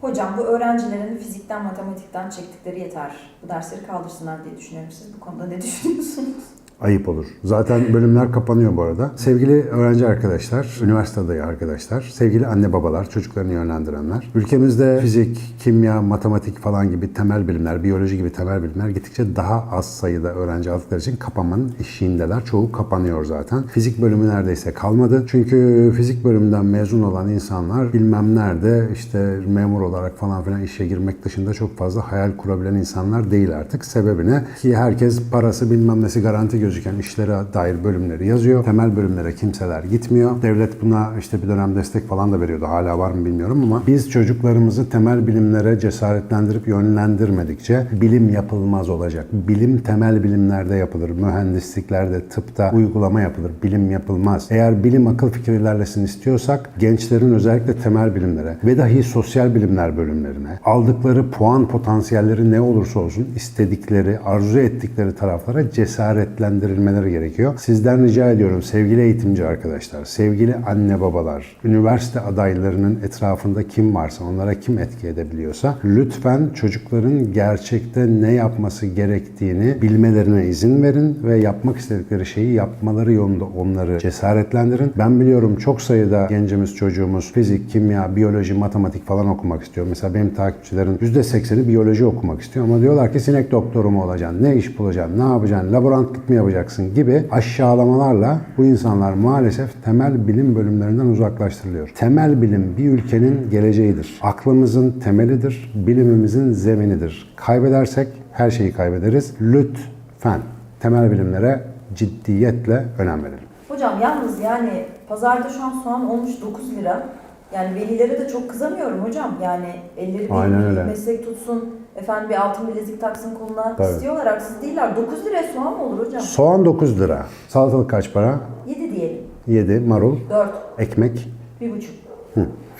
Hocam bu öğrencilerin fizikten, matematikten çektikleri yeter. Bu dersleri kaldırsınlar diye düşünüyorum. Siz bu konuda ne düşünüyorsunuz? Ayıp olur. Zaten bölümler kapanıyor bu arada. Sevgili öğrenci arkadaşlar, üniversite adayı arkadaşlar, sevgili anne babalar, çocuklarını yönlendirenler. Ülkemizde fizik, kimya, matematik falan gibi temel bilimler, biyoloji gibi temel bilimler gittikçe daha az sayıda öğrenci aldıkları için kapanmanın eşiğindeler. Çoğu kapanıyor zaten. Fizik bölümü neredeyse kalmadı. Çünkü fizik bölümünden mezun olan insanlar bilmem nerede işte memur olarak falan filan işe girmek dışında çok fazla hayal kurabilen insanlar değil artık. Sebebi ne? Ki herkes parası bilmem nesi garanti gözüken işlere dair bölümleri yazıyor. Temel bölümlere kimseler gitmiyor. Devlet buna işte bir dönem destek falan da veriyordu. Hala var mı bilmiyorum ama biz çocuklarımızı temel bilimlere cesaretlendirip yönlendirmedikçe bilim yapılmaz olacak. Bilim temel bilimlerde yapılır. Mühendisliklerde, tıpta uygulama yapılır. Bilim yapılmaz. Eğer bilim akıl fikir ilerlesin istiyorsak gençlerin özellikle temel bilimlere ve dahi sosyal bilimler bölümlerine aldıkları puan potansiyelleri ne olursa olsun istedikleri, arzu ettikleri taraflara cesaretlendirilmeleri gerekiyor. Sizden rica ediyorum sevgili eğitimci arkadaşlar, sevgili anne babalar, üniversite adaylarının etrafında kim varsa, onlara kim etki edebiliyorsa lütfen çocukların gerçekte ne yapması gerektiğini bilmelerine izin verin ve yapmak istedikleri şeyi yapmaları yolunda onları cesaretlendirin. Ben biliyorum çok sayıda gencimiz, çocuğumuz fizik, kimya, biyoloji, matematik falan okumak istiyor. Mesela benim takipçilerin %80'i biyoloji okumak istiyor ama diyorlar ki sinek doktoru mu olacaksın, ne iş bulacaksın, ne yapacaksın, laborantlık mı gibi aşağılamalarla bu insanlar maalesef temel bilim bölümlerinden uzaklaştırılıyor. Temel bilim bir ülkenin geleceğidir. Aklımızın temelidir, bilimimizin zeminidir. Kaybedersek her şeyi kaybederiz. Lütfen temel bilimlere ciddiyetle önem verelim. Hocam yalnız yani pazarda şu an soğan olmuş 9 lira. Yani velilere de çok kızamıyorum hocam. Yani elleri bir meslek tutsun, efendim bir altın bilezik taksın koluna Tabii. istiyorlar. Haksız değiller. 9 liraya soğan mı olur hocam? Soğan 9 lira. Salatalık kaç para? 7 diyelim. 7. Marul. 4, Ekmek. 1,5.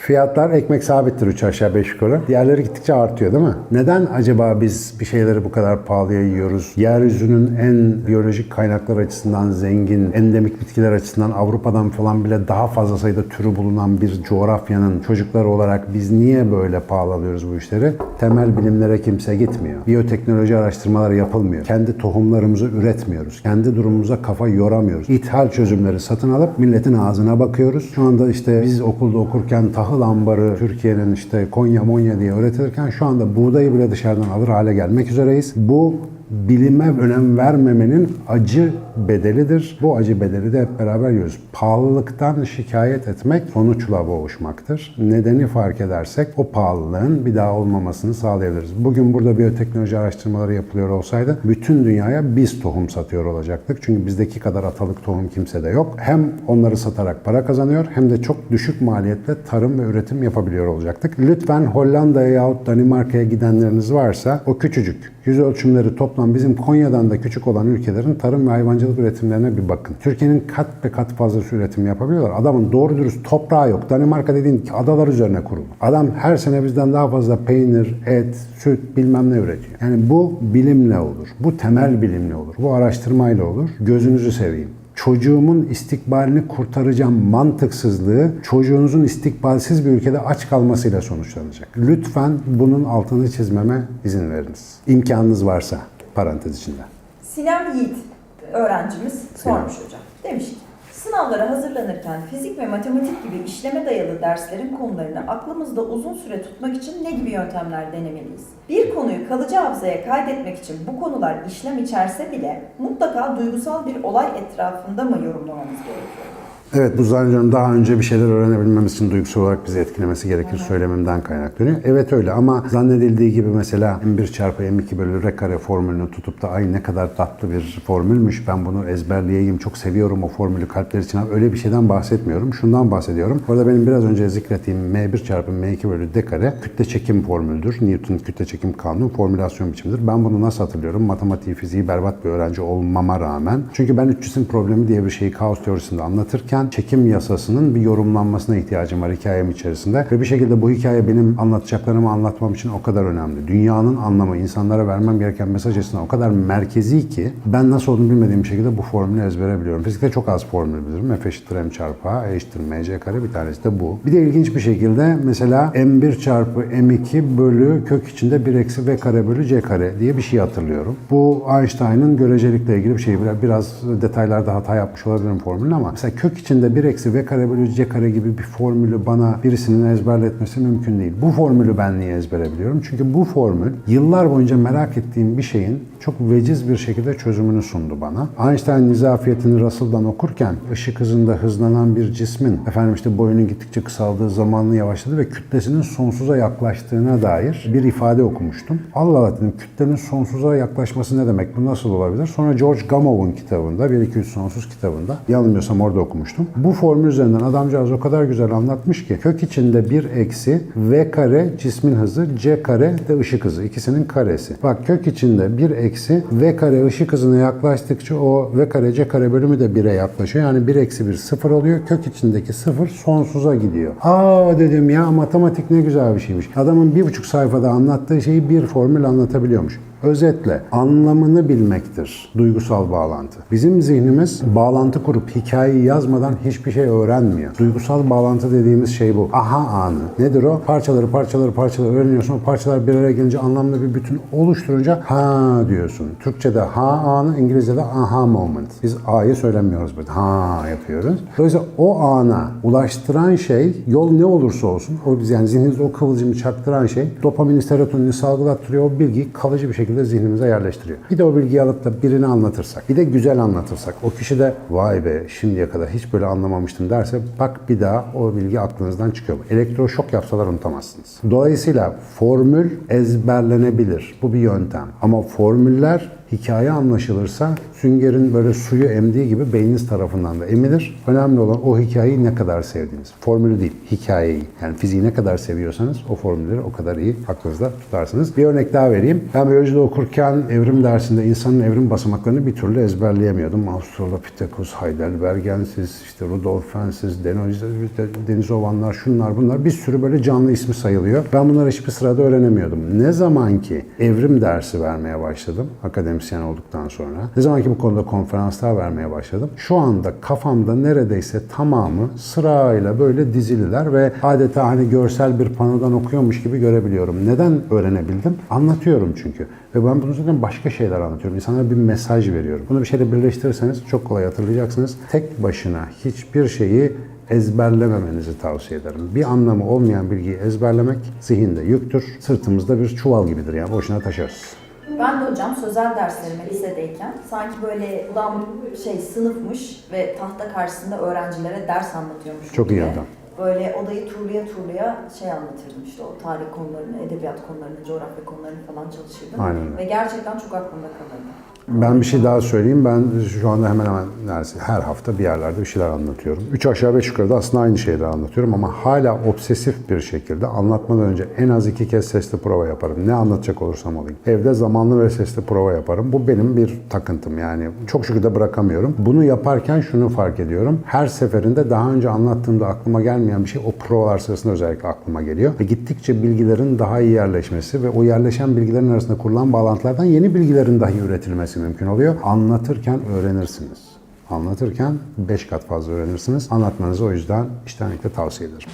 Fiyatlar ekmek sabittir 3 aşağı 5 yukarı. Diğerleri gittikçe artıyor değil mi? Neden acaba biz bir şeyleri bu kadar pahalıya yiyoruz? Yeryüzünün en biyolojik kaynaklar açısından zengin, endemik bitkiler açısından Avrupa'dan falan bile daha fazla sayıda türü bulunan bir coğrafyanın çocukları olarak biz niye böyle pahalı alıyoruz bu işleri? Temel bilimlere kimse gitmiyor. Biyoteknoloji araştırmaları yapılmıyor. Kendi tohumlarımızı üretmiyoruz. Kendi durumumuza kafa yoramıyoruz. İthal çözümleri satın alıp milletin ağzına bakıyoruz. Şu anda işte biz okulda okurken tahıl ambarı Türkiye'nin işte Konya Monya diye öğretilirken şu anda buğdayı bile dışarıdan alır hale gelmek üzereyiz. Bu bilime önem vermemenin acı bedelidir. Bu acı bedeli de hep beraber yiyoruz. Pahalılıktan şikayet etmek sonuçla boğuşmaktır. Nedeni fark edersek o pahalılığın bir daha olmamasını sağlayabiliriz. Bugün burada biyoteknoloji araştırmaları yapılıyor olsaydı bütün dünyaya biz tohum satıyor olacaktık. Çünkü bizdeki kadar atalık tohum kimsede yok. Hem onları satarak para kazanıyor hem de çok düşük maliyetle tarım ve üretim yapabiliyor olacaktık. Lütfen Hollanda'ya yahut Danimarka'ya gidenleriniz varsa o küçücük yüz ölçümleri toplam bizim Konya'dan da küçük olan ülkelerin tarım ve hayvancılık üretimlerine bir bakın. Türkiye'nin kat ve kat fazlası üretim yapabiliyorlar. Adamın doğru dürüst toprağı yok. Danimarka dediğin adalar üzerine kurulu. Adam her sene bizden daha fazla peynir, et, süt bilmem ne üretiyor. Yani bu bilimle olur. Bu temel bilimle olur. Bu araştırmayla olur. Gözünüzü seveyim çocuğumun istikbalini kurtaracağım mantıksızlığı çocuğunuzun istikbalsiz bir ülkede aç kalmasıyla sonuçlanacak. Lütfen bunun altını çizmeme izin veriniz. İmkanınız varsa parantez içinde. Sinem Yiğit öğrencimiz sormuş hocam. Demiş ki Sınavlara hazırlanırken fizik ve matematik gibi işleme dayalı derslerin konularını aklımızda uzun süre tutmak için ne gibi yöntemler denemeliyiz? Bir konuyu kalıcı hafızaya kaydetmek için bu konular işlem içerse bile mutlaka duygusal bir olay etrafında mı yorumlamamız gerekiyor? Evet bu zannediyorum daha önce bir şeyler öğrenebilmemiz için duygusal olarak bizi etkilemesi gerekir söylememden kaynaklanıyor. Evet öyle ama zannedildiği gibi mesela m1 çarpı m2 bölü r kare formülünü tutup da ay ne kadar tatlı bir formülmüş ben bunu ezberleyeyim çok seviyorum o formülü kalpler için öyle bir şeyden bahsetmiyorum. Şundan bahsediyorum. Orada benim biraz önce zikrettiğim m1 çarpı m2 bölü d kare kütle çekim formülüdür. Newton kütle çekim kanunu formülasyon biçimidir. Ben bunu nasıl hatırlıyorum? Matematiği, fiziği berbat bir öğrenci olmama rağmen. Çünkü ben 300'ün problemi diye bir şeyi kaos teorisinde anlatırken Newton çekim yasasının bir yorumlanmasına ihtiyacım var hikayem içerisinde. Ve bir şekilde bu hikaye benim anlatacaklarımı anlatmam için o kadar önemli. Dünyanın anlamı, insanlara vermem gereken mesaj açısından o kadar merkezi ki ben nasıl olduğunu bilmediğim bir şekilde bu formülü ezbere biliyorum. Fizikte çok az formül bilirim. F eşittir m çarpı a, eşittir mc kare bir tanesi de bu. Bir de ilginç bir şekilde mesela m1 çarpı m2 bölü kök içinde 1 eksi v kare bölü c kare diye bir şey hatırlıyorum. Bu Einstein'ın görecelikle ilgili bir şey. Biraz detaylarda hata yapmış olabilirim formülün ama mesela kök içinde 1 eksi v kare bölü c kare gibi bir formülü bana birisinin ezberletmesi mümkün değil. Bu formülü ben niye ezbere biliyorum? Çünkü bu formül yıllar boyunca merak ettiğim bir şeyin çok veciz bir şekilde çözümünü sundu bana. Einstein nizafiyetini Russell'dan okurken ışık hızında hızlanan bir cismin efendim işte boyunun gittikçe kısaldığı, zamanlı yavaşladığı ve kütlesinin sonsuza yaklaştığına dair bir ifade okumuştum. Allah Allah dedim kütlenin sonsuza yaklaşması ne demek? Bu nasıl olabilir? Sonra George Gamov'un kitabında, 1-2-3 Sonsuz kitabında, yanılmıyorsam orada okumuştum. Bu formül üzerinden adamcağız o kadar güzel anlatmış ki kök içinde bir eksi v kare cismin hızı, c kare de ışık hızı. ikisinin karesi. Bak kök içinde bir eksi v kare ışık hızına yaklaştıkça o v kare c kare bölümü de 1'e yaklaşıyor. Yani 1 eksi 1 sıfır oluyor. Kök içindeki sıfır sonsuza gidiyor. Aa dedim ya matematik ne güzel bir şeymiş. Adamın bir buçuk sayfada anlattığı şeyi bir formül anlatabiliyormuş. Özetle anlamını bilmektir duygusal bağlantı. Bizim zihnimiz bağlantı kurup hikayeyi yazmadan hiçbir şey öğrenmiyor. Duygusal bağlantı dediğimiz şey bu. Aha anı. Nedir o? Parçaları parçaları parçaları öğreniyorsun. O parçalar bir araya gelince anlamlı bir bütün oluşturunca ha diyorsun. Türkçe'de ha anı, İngilizce'de aha moment. Biz a'yı söylemiyoruz böyle. Ha yapıyoruz. Dolayısıyla o ana ulaştıran şey yol ne olursa olsun o biz yani zihninizde o kıvılcımı çaktıran şey dopamini, serotonini salgılattırıyor. O bilgiyi kalıcı bir şekilde zihnimize yerleştiriyor. Bir de o bilgiyi alıp da birine anlatırsak, bir de güzel anlatırsak, o kişi de vay be şimdiye kadar hiç böyle anlamamıştım derse bak bir daha o bilgi aklınızdan çıkıyor. Elektroşok yapsalar unutamazsınız. Dolayısıyla formül ezberlenebilir. Bu bir yöntem. Ama formüller hikaye anlaşılırsa süngerin böyle suyu emdiği gibi beyniniz tarafından da emilir. Önemli olan o hikayeyi ne kadar sevdiğiniz. Formülü değil, hikayeyi. Yani fiziği ne kadar seviyorsanız o formülleri o kadar iyi aklınızda tutarsınız. Bir örnek daha vereyim. Ben biyolojide okurken evrim dersinde insanın evrim basamaklarını bir türlü ezberleyemiyordum. Australopithecus, Heidelbergensis, işte Rudolfensis, Denizovanlar, şunlar bunlar bir sürü böyle canlı ismi sayılıyor. Ben bunları hiçbir sırada öğrenemiyordum. Ne zaman ki evrim dersi vermeye başladım, akademisyen olduktan sonra, ne zaman ki bu konuda konferanslar vermeye başladım, şu anda kafamda neredeyse tamamı sırayla böyle dizililer ve adeta hani görsel bir panodan okuyormuş gibi görebiliyorum. Neden öğrenebildim? Anlatıyorum çünkü. Ve ben bunu zaten başka şeyler anlatıyorum. İnsanlara bir mesaj veriyorum. Bunu bir şeyle birleştirirseniz çok kolay hatırlayacaksınız. Tek başına hiçbir şeyi ezberlememenizi tavsiye ederim. Bir anlamı olmayan bilgiyi ezberlemek zihinde yüktür. Sırtımızda bir çuval gibidir yani boşuna taşırız. Ben de hocam sözel derslerime lisedeyken sanki böyle ulan şey sınıfmış ve tahta karşısında öğrencilere ders anlatıyormuş Çok iyi gibi. adam. Böyle odayı turluya turluya şey anlatırdım işte o tarih konularını, edebiyat konularını, coğrafya konularını falan çalışırdım. Aynen. Ve gerçekten çok aklımda kalırdı. Ben bir şey daha söyleyeyim. Ben şu anda hemen hemen neredeyse her hafta bir yerlerde bir şeyler anlatıyorum. Üç aşağı beş yukarıda aslında aynı şeyleri anlatıyorum ama hala obsesif bir şekilde anlatmadan önce en az iki kez sesli prova yaparım. Ne anlatacak olursam olayım. Evde zamanlı ve sesli prova yaparım. Bu benim bir takıntım yani. Çok şükür de bırakamıyorum. Bunu yaparken şunu fark ediyorum. Her seferinde daha önce anlattığımda aklıma gelmeyen bir şey o provalar sırasında özellikle aklıma geliyor. Ve gittikçe bilgilerin daha iyi yerleşmesi ve o yerleşen bilgilerin arasında kurulan bağlantılardan yeni bilgilerin dahi üretilmesi mümkün oluyor. Anlatırken öğrenirsiniz. Anlatırken 5 kat fazla öğrenirsiniz. Anlatmanızı o yüzden içtenlikle tavsiye ederim.